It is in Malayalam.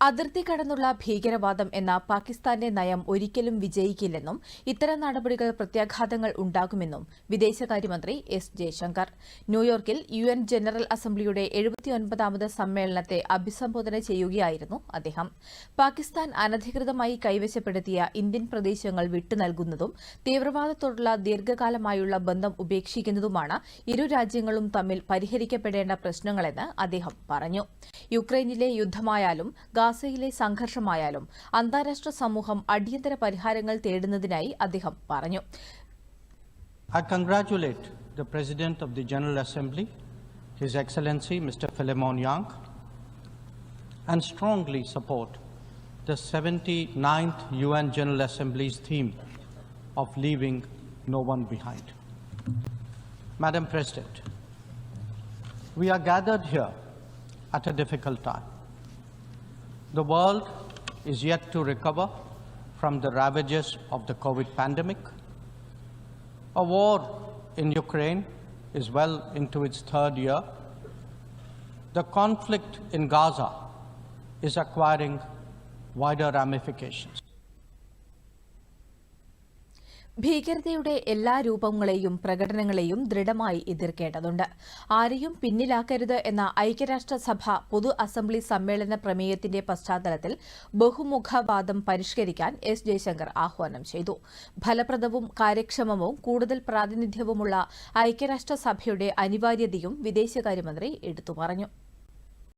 അതിർത്തി കടന്നുള്ള ഭീകരവാദം എന്ന പാകിസ്ഥാന്റെ നയം ഒരിക്കലും വിജയിക്കില്ലെന്നും ഇത്തരം നടപടികൾ പ്രത്യാഘാതങ്ങൾ ഉണ്ടാകുമെന്നും വിദേശകാര്യമന്ത്രി എസ് ജയശങ്കർ. ന്യൂയോർക്കിൽ യു എൻ ജനറൽ അസംബ്ലിയുടെ എഴുപത്തിയൊൻപതാമത് സമ്മേളനത്തെ അഭിസംബോധന ചെയ്യുകയായിരുന്നു അദ്ദേഹം. പാകിസ്ഥാൻ അനധികൃതമായി കൈവശപ്പെടുത്തിയ ഇന്ത്യൻ പ്രദേശങ്ങൾ വിട്ടുനൽകുന്നതും തീവ്രവാദത്തോടുള്ള ദീർഘകാലമായുള്ള ബന്ധം ഉപേക്ഷിക്കുന്നതുമാണ് ഇരു രാജ്യങ്ങളും തമ്മിൽ പരിഹരിക്കപ്പെടേണ്ട പ്രശ്നങ്ങളെന്ന് അദ്ദേഹം പറഞ്ഞു. യുക്രൈനിലെ യുദ്ധമായാലും ഗാസയിലെ സംഘർഷമായാലും അന്താരാഷ്ട്ര സമൂഹം അടിയന്തര പരിഹാരങ്ങൾ തേടുന്നതിനായി അദ്ദേഹം പറഞ്ഞു I congratulate the President of the General Assembly, His Excellency Mr. Philemon Yang, and strongly support the 79th UN General Assembly's theme of leaving no one behind. Madam President, we are gathered here at a difficult time. The world is yet to recover from the ravages of the COVID pandemic. A war in Ukraine is well into its third year. The conflict in Gaza is acquiring wider ramifications. ഭീകരതയുടെ എല്ലാ രൂപങ്ങളെയും പ്രകടനങ്ങളെയും ദൃഢമായി എതിർക്കേണ്ടതുണ്ട്. ആരെയും പിന്നിലാക്കരുത് എന്ന ഐക്യരാഷ്ട്രസഭ പൊതു അസംബ്ലി സമ്മേളന പ്രമേയത്തിന്റെ പശ്ചാത്തലത്തിൽ ബഹുമുഖവാദം പരിഷ്കരിക്കാൻ എസ് ജയശങ്കർ ആഹ്വാനം ചെയ്തു. ഫലപ്രദവും കാര്യക്ഷമവും കൂടുതൽ പ്രാതിനിധ്യവുമുള്ള ഐക്യരാഷ്ട്രസഭയുടെ അനിവാര്യതയും വിദേശകാര്യമന്ത്രി എടുത്തു പറഞ്ഞു.